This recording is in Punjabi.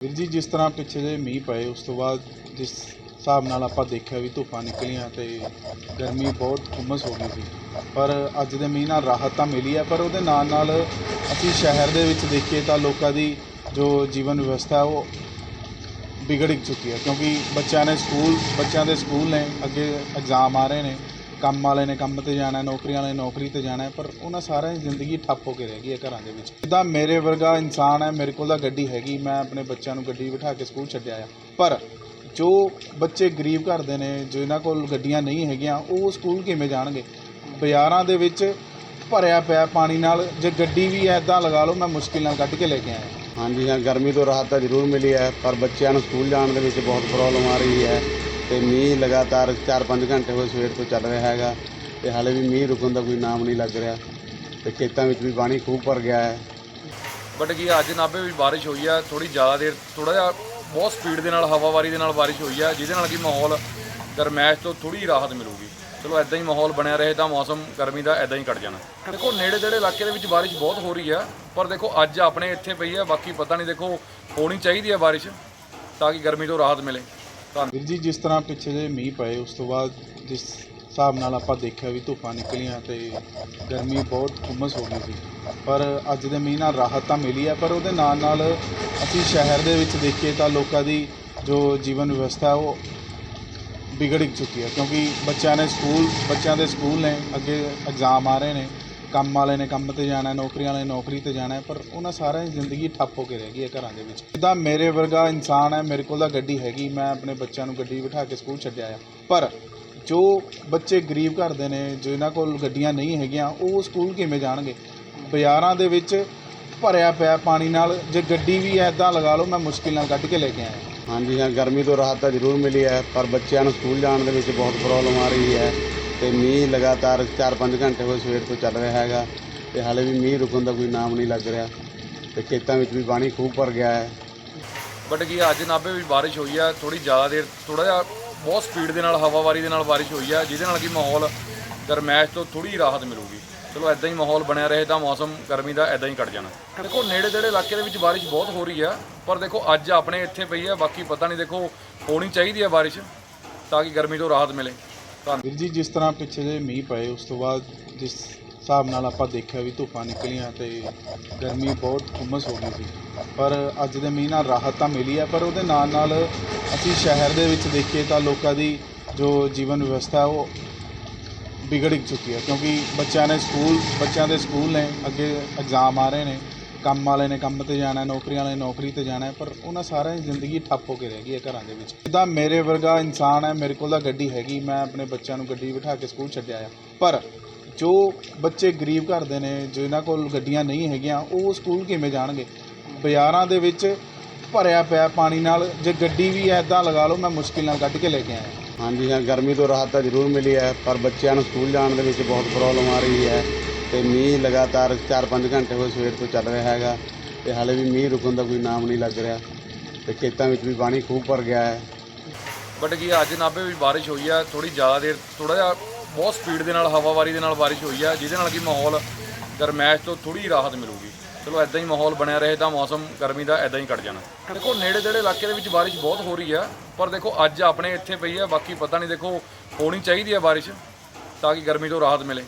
ਵੀਰ ਜੀ, ਜਿਸ ਤਰ੍ਹਾਂ ਪਿੱਛੇ ਜੇ ਮੀਂਹ ਪਏ, ਉਸ ਤੋਂ ਬਾਅਦ ਜਿਸ ਹਿਸਾਬ ਨਾਲ ਆਪਾਂ ਦੇਖਿਆ ਵੀ ਧੁੱਪਾਂ ਨਿਕਲੀਆਂ ਤੇ ਗਰਮੀ ਬਹੁਤ ਹੁਮਸ ਹੋ ਗਈ ਸੀ। ਪਰ ਅੱਜ ਦੇ ਮੀਂਹ ਨਾਲ ਰਾਹਤ ਤਾਂ ਮਿਲੀ ਹੈ ਪਰ ਉਹਦੇ ਨਾਲ ਨਾਲ ਅਸੀਂ ਸ਼ਹਿਰ ਦੇ ਵਿੱਚ ਦੇਖੀਏ ਤਾਂ ਲੋਕਾਂ ਦੀ ਜੋ ਜੀਵਨ ਵਿਵਸਥਾ ਉਹ ਵਿਗੜ ਚੁੱਕੀ ਹੈ। ਕਿਉਂਕਿ ਬੱਚਿਆਂ ਨੇ ਸਕੂਲ, ਬੱਚਿਆਂ ਦੇ ਸਕੂਲ ਨੇ, ਅੱਗੇ ਐਗਜ਼ਾਮ ਆ ਰਹੇ ਨੇ। ਕੰਮ ਵਾਲੇ ਨੇ ਕੰਮ ਤੇ ਜਾਣਾ, ਨੌਕਰੀ ਵਾਲੇ ਨੇ ਨੌਕਰੀ ਤੇ ਜਾਣਾ, ਪਰ ਉਹਨਾਂ ਸਾਰਿਆਂ ਦੀ ਜ਼ਿੰਦਗੀ ਠੱਪ ਹੋ ਕੇ ਰਹਿ ਗਈ ਹੈ ਘਰਾਂ ਦੇ ਵਿੱਚ। ਜਿੱਦਾਂ ਮੇਰੇ ਵਰਗਾ ਇਨਸਾਨ ਹੈ, ਮੇਰੇ ਕੋਲ ਤਾਂ ਗੱਡੀ ਹੈਗੀ, ਮੈਂ ਆਪਣੇ ਬੱਚਿਆਂ ਨੂੰ ਗੱਡੀ ਬਿਠਾ ਕੇ ਸਕੂਲ ਛੱਡਿਆ ਆ ਪਰ ਜੋ ਬੱਚੇ ਗਰੀਬ ਘਰ ਦੇ ਨੇ ਜਿਨ੍ਹਾਂ ਕੋਲ ਗੱਡੀਆਂ ਨਹੀਂ ਹੈਗੀਆਂ, ਉਹ ਸਕੂਲ ਕਿਵੇਂ ਜਾਣਗੇ? ਬਾਜ਼ਾਰਾਂ ਦੇ ਵਿੱਚ ਭਰਿਆ ਪਿਆ ਪਾਣੀ ਨਾਲ ਜੇ ਗੱਡੀ ਵੀ ਐਦਾਂ ਲਗਾ ਲਓ, ਮੈਂ ਮੁਸ਼ਕਿਲ ਨਾਲ ਕੱਢ ਕੇ ਲੈ ਕੇ ਆਇਆ। ਹਾਂਜੀ, ਹਾਂ, ਗਰਮੀ ਤੋਂ ਰਾਹਤ ਤਾਂ ਜ਼ਰੂਰ ਮਿਲੀ ਹੈ, ਪਰ ਬੱਚਿਆਂ ਨੂੰ ਸਕੂਲ ਜਾਣ ਦੇ ਵਿੱਚ ਬਹੁਤ ਪ੍ਰੋਬਲਮ ਆ ਰਹੀ ਹੈ। ਤੇ ਮੀਂਹ ਲਗਾਤਾਰ 4-5 ਘੰਟੇ ਹੋਏ ਸਵੇਰ ਤੋਂ ਚੱਲ ਰਿਹਾ ਹੈਗਾ ਤੇ ਹਾਲੇ ਵੀ ਮੀਂਹ ਰੁਕਣ ਦਾ ਕੋਈ ਨਾਮ ਨਹੀਂ ਲੱਗ ਰਿਹਾ ਤੇ ਖੇਤਾਂ ਵਿੱਚ ਵੀ ਪਾਣੀ ਖੂਬ ਭਰ ਗਿਆ ਹੈ। ਬਟ ਕੀ ਅੱਜ ਨਾਭੇ ਵਿੱਚ ਬਾਰਿਸ਼ ਹੋਈ ਆ ਥੋੜੀ ਜ਼ਿਆਦਾ ਦੇਰ ਥੋੜਾ ਜਿਹਾ ਬਹੁਤ ਸਪੀਡ ਦੇ ਨਾਲ, ਹਵਾਵਾਰੀ ਦੇ ਨਾਲ ਬਾਰਿਸ਼ ਹੋਈ ਆ, ਜਿਹਦੇ ਨਾਲ ਕਿ ਮਾਹੌਲ ਗਰਮੈਸ਼ ਤੋਂ ਥੋੜੀ ਰਾਹਤ ਮਿਲੂਗੀ। ਚਲੋ ਐਦਾਂ ਹੀ ਮਾਹੌਲ ਬਣਿਆ ਰਹੇ ਤਾਂ ਮੌਸਮ ਗਰਮੀ ਦਾ ਐਦਾਂ ਹੀ ਕੱਟ ਜਾਣਾ। ਦੇਖੋ ਨੇੜੇ ਤੇੜੇ ਇਲਾਕੇ ਦੇ ਵਿੱਚ ਬਾਰਿਸ਼ ਬਹੁਤ ਹੋ ਰਹੀ ਆ, ਪਰ ਦੇਖੋ, ਅੱਜ ਆਪਣੇ ਇੱਥੇ ਪਈ ਆ, ਬਾਕੀ ਪਤਾ ਨਹੀਂ ਦੇਖੋ, ਹੋਣੀ ਚਾਹੀਦੀ ਆ ਬਾਰਿਸ਼ ਤਾਂ ਕਿ ਗਰਮੀ ਤੋਂ ਰਾਹਤ ਮਿਲੇ। ਵੀਰ ਜੀ, ਜਿਸ ਤਰ੍ਹਾਂ ਪਿੱਛੇ ਜੇ ਮੀਂਹ ਪਏ, ਉਸ ਤੋਂ ਬਾਅਦ ਜਿਸ ਹਿਸਾਬ ਨਾਲ ਆਪਾਂ ਦੇਖਿਆ ਵੀ ਧੁੱਪਾਂ ਨਿਕਲੀਆਂ ਤੇ ਗਰਮੀ ਬਹੁਤ ਹੁਮਸ ਹੋ ਗਈ ਸੀ। ਪਰ ਅੱਜ ਦੇ ਮੀਂਹ ਨਾਲ ਰਾਹਤ ਤਾਂ ਮਿਲੀ ਹੈ ਪਰ ਉਹਦੇ ਨਾਲ ਨਾਲ ਅਸੀਂ ਸ਼ਹਿਰ ਦੇ ਵਿੱਚ ਦੇਖੀਏ ਤਾਂ ਲੋਕਾਂ ਦੀ ਜੋ ਜੀਵਨ ਵਿਵਸਥਾ ਉਹ ਵਿਗੜ ਚੁੱਕੀ ਹੈ। ਕਿਉਂਕਿ ਬੱਚਿਆਂ ਨੇ ਸਕੂਲ, ਬੱਚਿਆਂ ਦੇ ਸਕੂਲ ਨੇ, ਅੱਗੇ ਐਗਜ਼ਾਮ ਆ ਰਹੇ ਨੇ। ਕੰਮ ਵਾਲੇ ਨੇ ਕੰਮ ਤੇ ਜਾਣਾ ਨੌਕਰੀ ਵਾਲੇ ਨੇ ਨੌਕਰੀ ਤੇ ਜਾਣਾ, ਪਰ ਉਹਨਾਂ ਸਾਰਿਆਂ ਦੀ ਜ਼ਿੰਦਗੀ ਠੱਪ ਹੋ ਕੇ ਰਹਿ ਗਈ ਹੈ ਘਰਾਂ ਦੇ ਵਿੱਚ। ਜਿੱਦਾਂ ਮੇਰੇ ਵਰਗਾ ਇਨਸਾਨ ਹੈ, ਮੇਰੇ ਕੋਲ ਤਾਂ ਗੱਡੀ ਹੈਗੀ, ਮੈਂ ਆਪਣੇ ਬੱਚਿਆਂ ਨੂੰ ਗੱਡੀ ਬਿਠਾ ਕੇ ਸਕੂਲ ਛੱਡਿਆ ਆ ਪਰ ਜੋ ਬੱਚੇ ਗਰੀਬ ਘਰ ਦੇ ਨੇ ਜਿਨ੍ਹਾਂ ਕੋਲ ਗੱਡੀਆਂ ਨਹੀਂ ਹੈਗੀਆਂ, ਉਹ ਸਕੂਲ ਕਿਵੇਂ ਜਾਣਗੇ? ਬਾਜ਼ਾਰਾਂ ਦੇ ਵਿੱਚ ਭਰਿਆ ਪਿਆ ਪਾਣੀ ਨਾਲ ਜੇ ਗੱਡੀ ਵੀ ਐਦਾਂ ਲਗਾ ਲਓ, ਮੈਂ ਮੁਸ਼ਕਿਲ ਨਾਲ ਕੱਢ ਕੇ ਲੈ ਕੇ ਆਇਆ। ਹਾਂਜੀ, ਹਾਂ, ਗਰਮੀ ਤੋਂ ਰਾਹਤ ਤਾਂ ਜ਼ਰੂਰ ਮਿਲੀ ਹੈ, ਪਰ ਬੱਚਿਆਂ ਨੂੰ ਸਕੂਲ ਜਾਣ ਦੇ ਵਿੱਚ ਬਹੁਤ ਪ੍ਰੋਬਲਮ ਆ ਰਹੀ ਹੈ। ਤੇ ਮੀਂਹ ਲਗਾਤਾਰ 4-5 ਘੰਟੇ ਹੋਏ ਸਵੇਰ ਤੋਂ ਚੱਲ ਰਿਹਾ ਹੈਗਾ ਤੇ ਹਾਲੇ ਵੀ ਮੀਂਹ ਰੁਕਣ ਦਾ ਕੋਈ ਨਾਮ ਨਹੀਂ ਲੱਗ ਰਿਹਾ ਤੇ ਖੇਤਾਂ ਵਿੱਚ ਵੀ ਪਾਣੀ ਖੂਬ ਭਰ ਗਿਆ ਹੈ। ਬਟ ਕੀ ਅੱਜ ਨਾਭੇ ਵਿੱਚ ਬਾਰਿਸ਼ ਹੋਈ ਆ ਥੋੜੀ ਜ਼ਿਆਦਾ ਦੇਰ ਥੋੜਾ ਜਿਹਾ ਬਹੁਤ ਸਪੀਡ ਦੇ ਨਾਲ, ਹਵਾਵਾਰੀ ਦੇ ਨਾਲ ਬਾਰਿਸ਼ ਹੋਈ ਆ, ਜਿਹਦੇ ਨਾਲ ਕਿ ਮਾਹੌਲ ਗਰਮੈਸ਼ ਤੋਂ ਥੋੜੀ ਰਾਹਤ ਮਿਲੂਗੀ। ਚਲੋ ਐਦਾਂ ਹੀ ਮਾਹੌਲ ਬਣਿਆ ਰਹੇ ਤਾਂ ਮੌਸਮ ਗਰਮੀ ਦਾ ਐਦਾਂ ਹੀ ਕੱਟ ਜਾਣਾ। ਦੇਖੋ ਨੇੜੇ ਤੇੜੇ ਇਲਾਕੇ ਦੇ ਵਿੱਚ ਬਾਰਿਸ਼ ਬਹੁਤ ਹੋ ਰਹੀ ਆ, ਪਰ ਦੇਖੋ ਅੱਜ ਆਪਣੇ ਇੱਥੇ ਪਈ ਆ, ਬਾਕੀ ਪਤਾ ਨਹੀਂ ਦੇਖੋ, ਹੋਣੀ ਚਾਹੀਦੀ ਆ ਬਾਰਿਸ਼ ਤਾਂ ਕਿ ਗਰਮੀ ਤੋਂ ਰਾਹਤ ਮਿਲੇ। ਵੀਰ ਜੀ, ਜਿਸ ਤਰ੍ਹਾਂ ਪਿੱਛੇ ਜੇ ਮੀਂਹ ਪਏ, ਉਸ ਤੋਂ ਬਾਅਦ ਜਿਸ ਹਿਸਾਬ ਨਾਲ ਆਪਾਂ ਦੇਖਿਆ ਵੀ ਧੁੱਪਾਂ ਨਿਕਲੀਆਂ ਤੇ ਗਰਮੀ ਬਹੁਤ ਹੁਮਸ ਹੋ ਗਈ ਸੀ। ਪਰ ਅੱਜ ਦੇ ਮੀਂਹ ਨਾਲ ਰਾਹਤ ਤਾਂ ਮਿਲੀ ਹੈ ਪਰ ਉਹਦੇ ਨਾਲ ਨਾਲ ਅਸੀਂ ਸ਼ਹਿਰ ਦੇ ਵਿੱਚ ਦੇਖੀਏ ਤਾਂ ਲੋਕਾਂ ਦੀ ਜੋ ਜੀਵਨ ਵਿਵਸਥਾ, ਉਹ ਵਿਗੜ ਚੁੱਕੀ ਹੈ ਕਿਉਂਕਿ ਬੱਚਿਆਂ ਨੇ ਸਕੂਲ, ਬੱਚਿਆਂ ਦੇ ਸਕੂਲ ਨੇ, ਅੱਗੇ ਐਗਜ਼ਾਮ ਆ ਰਹੇ ਨੇ। ਕੰਮ ਵਾਲੇ ਨੇ ਕੰਮ ਤੇ ਜਾਣਾ ਨੌਕਰੀ ਵਾਲੇ ਨੇ ਨੌਕਰੀ ਤੇ ਜਾਣਾ, ਪਰ ਉਹਨਾਂ ਸਾਰਿਆਂ ਦੀ ਜ਼ਿੰਦਗੀ ਠੱਪ ਹੋ ਕੇ ਰਹਿ ਗਈ ਹੈ ਘਰਾਂ ਦੇ ਵਿੱਚ। ਜਿੱਦਾਂ ਮੇਰੇ ਵਰਗਾ ਇਨਸਾਨ ਹੈ, ਮੇਰੇ ਕੋਲ ਤਾਂ ਗੱਡੀ ਹੈਗੀ, ਮੈਂ ਆਪਣੇ ਬੱਚਿਆਂ ਨੂੰ ਗੱਡੀ ਬਿਠਾ ਕੇ ਸਕੂਲ ਛੱਡਿਆ ਆ ਪਰ ਜੋ ਬੱਚੇ ਗਰੀਬ ਘਰ ਦੇ ਨੇ, ਜਿਨ੍ਹਾਂ ਕੋਲ ਗੱਡੀਆਂ ਨਹੀਂ ਹੈਗੀਆਂ, ਉਹ ਸਕੂਲ ਕਿਵੇਂ ਜਾਣਗੇ? ਬਾਜ਼ਾਰਾਂ ਦੇ ਵਿੱਚ ਭਰਿਆ ਪਿਆ ਪਾਣੀ ਨਾਲ ਜੇ ਗੱਡੀ ਵੀ ਐਦਾਂ ਲਗਾ ਲਓ, ਮੈਂ ਮੁਸ਼ਕਿਲ ਨਾਲ ਕੱਢ ਕੇ ਲੈ ਕੇ ਆਇਆ। ਹਾਂਜੀ, ਹਾਂ, ਗਰਮੀ ਤੋਂ ਰਾਹਤ ਤਾਂ ਜ਼ਰੂਰ ਮਿਲੀ ਹੈ, ਪਰ ਬੱਚਿਆਂ ਨੂੰ ਸਕੂਲ ਜਾਣ ਦੇ ਵਿੱਚ ਬਹੁਤ ਪ੍ਰੋਬਲਮ ਆ ਰਹੀ ਹੈ। ਤੇ ਮੀਂਹ ਲਗਾਤਾਰ 4-5 ਘੰਟੇ ਹੋਏ ਸਵੇਰ ਤੋਂ ਚੱਲ ਰਿਹਾ ਹੈਗਾ ਤੇ ਹਾਲੇ ਵੀ ਮੀਂਹ ਰੁਕਣ ਦਾ ਕੋਈ ਨਾਮ ਨਹੀਂ ਲੱਗ ਰਿਹਾ ਤੇ ਖੇਤਾਂ ਵਿੱਚ ਵੀ ਪਾਣੀ ਖੂਬ ਭਰ ਗਿਆ ਹੈ। ਬਟ ਕੀ ਅੱਜ ਨਾਭੇ ਵਿੱਚ ਬਾਰਿਸ਼ ਹੋਈ ਆ ਥੋੜੀ ਜ਼ਿਆਦਾ ਦੇਰ ਥੋੜਾ ਜਿਹਾ ਬਹੁਤ ਸਪੀਡ ਦੇ ਨਾਲ, ਹਵਾਵਾਰੀ ਦੇ ਨਾਲ ਬਾਰਿਸ਼ ਹੋਈ ਆ, ਜਿਹਦੇ ਨਾਲ ਕਿ ਮਾਹੌਲ ਗਰਮੈਸ਼ ਤੋਂ ਥੋੜੀ ਰਾਹਤ ਮਿਲੂਗੀ। ਚਲੋ ਐਦਾਂ ਹੀ ਮਾਹੌਲ ਬਣਿਆ ਰਹੇ ਤਾਂ ਮੌਸਮ ਗਰਮੀ ਦਾ ਐਦਾਂ ਹੀ ਕੱਟ ਜਾਣਾ। ਦੇਖੋ ਨੇੜੇ ਤੇੜੇ ਇਲਾਕੇ ਦੇ ਵਿੱਚ ਬਾਰਿਸ਼ ਬਹੁਤ ਹੋ ਰਹੀ ਆ, ਪਰ ਦੇਖੋ ਅੱਜ ਆਪਣੇ ਇੱਥੇ ਪਈ ਆ, ਬਾਕੀ ਪਤਾ ਨਹੀਂ ਦੇਖੋ ਹੋਣੀ ਚਾਹੀਦੀ ਆ ਬਾਰਿਸ਼ ਤਾਂ ਕਿ ਗਰਮੀ ਤੋਂ ਰਾਹਤ ਮਿਲੇ।